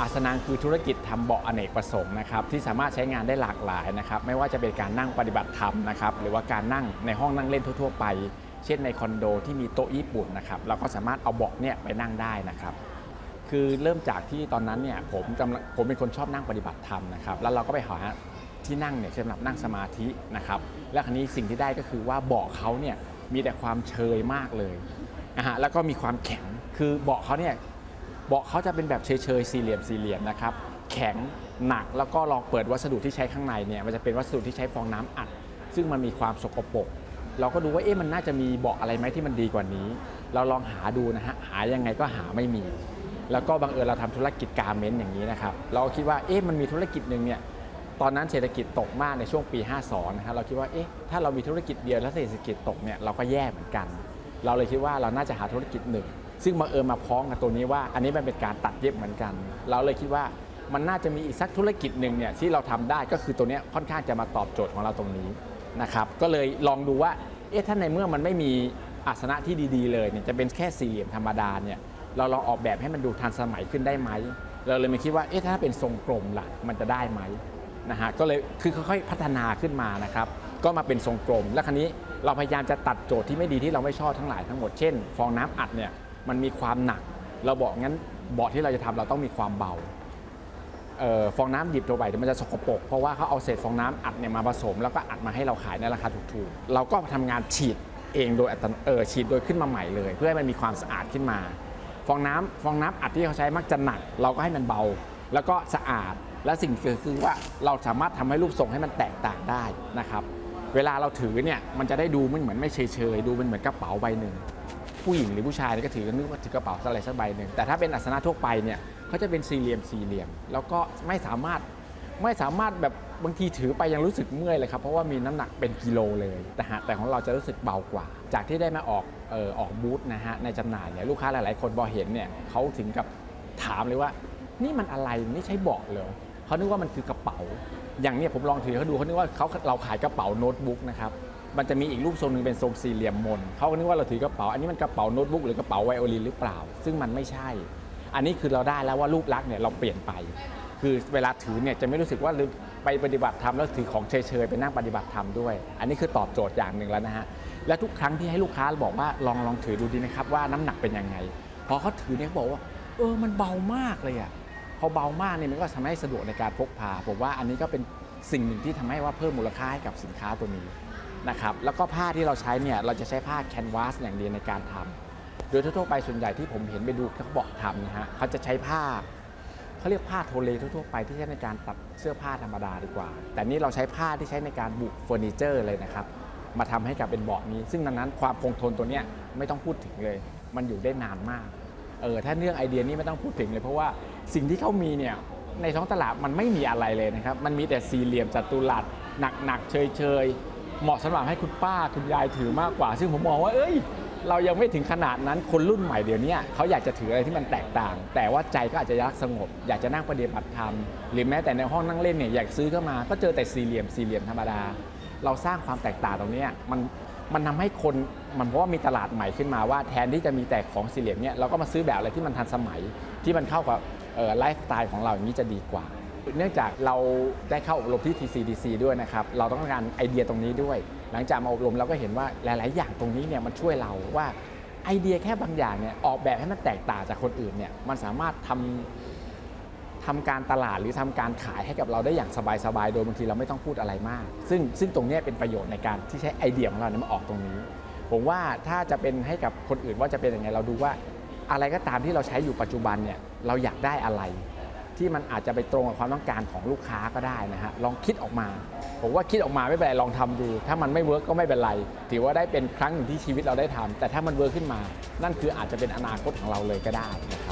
อาสนังคือธุรกิจทำเบาะอเนกประสงค์นะครับที่สามารถใช้งานได้หลากหลายนะครับไม่ว่าจะเป็นการนั่งปฏิบัติธรรมนะครับหรือว่าการนั่งในห้องนั่งเล่นทั่ว ๆ ไป เช่นในคอนโดที่มีโต๊ะญี่ปุ่นนะครับเราก็สามารถเอาเบาะเนี่ยไปนั่งได้นะครับคือเริ่มจากที่ตอนนั้นเนี่ยผมกำผมเป็นคนชอบนั่งปฏิบัติธรรมนะครับแล้วเราก็ไปหาที่นั่งเนี่ยสำหรับนั่งสมาธินะครับและคราวนี้สิ่งที่ได้ก็คือว่าเบาะเขาเนี่ยมีแต่ความเชยมากเลยนะฮะแล้วก็มีความแข็งคือเบาะเขาเนี่ย เบาะเขาจะเป็นแบบเฉยๆสี่เหลี่ยมสี่เหลี่ยมนะครับแข็งหนักแล้วก็ลองเปิดวัสดุที่ใช้ข้างในเนี่ยมันจะเป็นวัสดุที่ใช้ฟองน้ำอัด ซึ่งมันมีความสกปรกเราก็ดูว่าเอ๊ะมันน่าจะมีเบาะอะไรไหมที่มันดีกว่านี้ เราลองหาดูนะฮะหายังไงก็หาไม่มี แล้วก็บังเอิญเราทำธุรกิจการเมนต์อย่างนี้นะครับเราก็คิดว่าเอ๊ะมันมีธุรกิจหนึ่งเนี่ยตอนนั้นเศรษฐกิจตกมากในช่วงปี 52 นะฮะเราคิดว่าเอ๊ะถ้าเรามีธุรกิจเดียวแล้วเศรษฐกิจตกเนี่ยเราก็แย่เหมือนกัน เราเลยคิดว่าเราน่าจะหาธุรกิจหนึ่ง ซึ่งบังเอิญมาพ้องกับตัวนี้ว่า อันนี้มันเป็นการตัดเย็บเหมือนกัน เราเลยคิดว่ามันน่าจะมีอีกสักธุรกิจหนึ่งเนี่ยที่เราทำได้ก็คือตัวนี้ค่อนข้างจะมาตอบโจทย์ของเราตรงนี้นะครับก็เลยลองดูว่าเอ๊ะถ้าในเมื่อมันไม่มีอาสนะที่ดีๆเลยเนี่ยจะเป็นแค่สี่เหลี่ยมธรรมดาเนี่ยเราลองออกแบบให้มันดูทันสมัยขึ้นได้ไหม เราเลยมาคิดว่าเอ๊ะถ้าเป็นทรงกลมล่ะมันจะได้ไหมนะฮะก็เลยคือค่อยๆพัฒนาขึ้นมานะครับก็มาเป็นทรงกลม และคราวนี้เราพยายามจะตัดโจทย์ที่ไม่ดีที่เราไม่ชอบทั้งหลายทั้งหมดเช่น ฟองน้ำอัดเนี่ย มันมีความหนัก เราบอกงั้นเบาะที่เราจะทำเราต้องมีความเบาเอ่อฟองน้ำดิบตัวใบเดี๋ยวมันจะสกปรกเพราะว่าเขาเอาเศษฟองน้ำอัดเนี่ยมาผสม แล้วก็อัดมาให้เราขายในราคาถูกๆ เราก็ทำงานฉีดเองโดยอัตเออฉีดโดยขึ้นมาใหม่เลย เพื่อให้มันมีความสะอาดขึ้นมา ฟองน้ำฟองน้ำอัดที่เขาใช้มักจะหนัก เราก็ให้มันเบา แล้วก็สะอาดและสิ่งที่เกิดคือว่าเราสามารถทำให้รูปทรงให้มันแตกต่างได้นะครับ เวลาเราถือเนี่ยมันจะได้ดูไม่เหมือนไม่เฉยๆดูเป็นเหมือนกระเป๋าใบหนึ่ง ผู้หญิงหรือผู้ชายเนี่ยก็ถือกันนึกว่าถือกระเป๋าอะไรสักใบหนึ่งแต่ถ้าเป็นอัสนะทั่วไปเนี่ยเขาจะเป็นสี่เหลี่ยมสี่เหลี่ยม แล้วก็ไม่สามารถไม่สามารถแบบบางทีถือไปยังรู้สึกเมื่อยเลยครับเพราะว่ามีน้ำหนักเป็นกิโลเลยแต่แต่ของเราจะรู้สึกเบากว่า จากที่ได้มาออกเออออกบูธนะฮะในจำหน่ายเนี่ยลูกค้าหลาย ๆ คนพอเห็นเนี่ยเขาถึงกับถามเลยว่า นี่มันอะไรนี่ใช้เบาะเหรอเขานึกว่ามันคือกระเป๋า อย่างเนี้ยผมลองถือเขาดูเขานึกว่าเขาเราขายกระเป๋าโน้ตบุ๊กนะครับ มันจะมีอีกรูปทรงหนึ่งเป็นทรงสี่เหลี่ยมมนเขาก็นึกว่าเราถือกระเป๋า อันนี้มันกระเป๋าโน้ตบุ๊กหรือกระเป๋าไวโอลินหรือเปล่า ซึ่งมันไม่ใช่ อันนี้คือเราได้แล้วว่ารูปลักษณ์เนี่ยเราเปลี่ยนไป คือเวลาถือเนี่ยจะไม่รู้สึกว่าไปปฏิบัติธรรมแล้วถือของเฉยๆไปนั่งปฏิบัติธรรมด้วย อันนี้คือตอบโจทย์อย่างหนึ่งแล้วนะฮะ และทุกครั้งที่ให้ลูกค้าบอกว่าลองลองถือดูดีนะครับว่าน้ำหนักเป็นยังไง พอเขาถือเนี่ยเขาบอกว่า เออมันเบามากเลยอะพอเบามากเนี่ยมันก็ทำให้สะดวกในการพกพาผมว่าอันนี้ก็เป็นสิ่งหนึ่งที่ทำให้ว่าเพิ่มมูลค่าให้กับสินค้าตัวนี้ นะครับแล้วก็ผ้าที่เราใช้เนี่ยเราจะใช้ผ้าแคนวาสอย่างเดียวในการทำโดยทั่วๆไปส่วนใหญ่ที่ผมเห็นไปดูเขาบอกทำนะฮะเขาจะใช้ผ้าเขาเรียกผ้าโทเลทั่วๆไปที่ใช้ในการตัดเสื้อผ้าธรรมดาดีกว่า แต่นี่เราใช้ผ้าที่ใช้ในการบุกเฟอร์นิเจอร์เลยนะครับมาทำให้กับเป็นเบาะนี้ ซึ่งดังนั้นความคงทนตัวเนี้ยไม่ต้องพูดถึงเลย มันอยู่ได้นานมากเออถ้าเรื่องไอเดียนี้ไม่ต้องพูดถึงเลย เพราะว่าสิ่งที่เขามีเนี่ยในท้องตลาดมันไม่มีอะไรเลยนะครับมันมีแต่สี่เหลี่ยมจัตุรัสหนักๆเฉยๆ เหมาะสำหรับให้คุณป้าคุณยายถือมากกว่า ซึ่งผมมองว่า เอ้ย เรายังไม่ถึงขนาดนั้นคนรุ่นใหม่เดี๋ยวนี้เขาอยากจะถืออะไรที่มันแตกต่าง แต่ว่าใจก็อาจจะรักสงบ อยากจะนั่งปฏิบัติธรรม หรือแม้แต่ในห้องนั่งเล่นเนี่ยอยากซื้อเข้ามา ก็เจอแต่สี่เหลี่ยมสี่เหลี่ยมธรรมดา เราสร้างความแตกต่างตรงนี้มันมันทำให้คนมันเพราะว่ามีตลาดใหม่ขึ้นมาว่าแทนที่จะมีแต่ของสี่เหลี่ยมเนี่ยเราก็มาซื้อแบบอะไรที่มันทันสมัยที่มันเข้ากับไลฟ์สไตล์ของเราอย่างนี้จะดีกว่า เนื่องจากเราได้เข้าอบรมที่ TCDC ด้วยนะครับ เราต้องการไอเดียตรงนี้ด้วย หลังจากมาอบรมเราก็เห็นว่าหลาย ๆ อย่างตรงนี้เนี่ยมันช่วยเราว่าไอเดียแค่บางอย่างเนี่ยออกแบบให้มันแตกต่างจากคนอื่นเนี่ยมันสามารถทำทำการตลาดหรือทำการขายให้กับเราได้อย่างสบาย ๆ โดยบางทีเราไม่ต้องพูดอะไรมาก ซึ่งซึ่งตรงนี้เป็นประโยชน์ในการที่ใช้ไอเดียของเราเนี่ยมาออกตรงนี้ ผมว่าถ้าจะเป็นให้กับคนอื่นว่าจะเป็นยังไงเราดูว่าอะไรก็ตามที่เราใช้อยู่ปัจจุบันเนี่ยเราอยากได้อะไร ที่มันอาจจะไปตรงกับความต้องการของลูกค้าก็ได้นะฮะลองคิดออกมา ผมว่าคิดออกมาไม่เป็นไรลองทำดู ถ้ามันไม่เวิร์กก็ไม่เป็นไร ถือว่าได้เป็นครั้งหนึ่งที่ชีวิตเราได้ทำแต่ถ้ามันเวิร์กขึ้นมา นั่นคืออาจจะเป็นอนาคตของเราเลยก็ได้นะครับ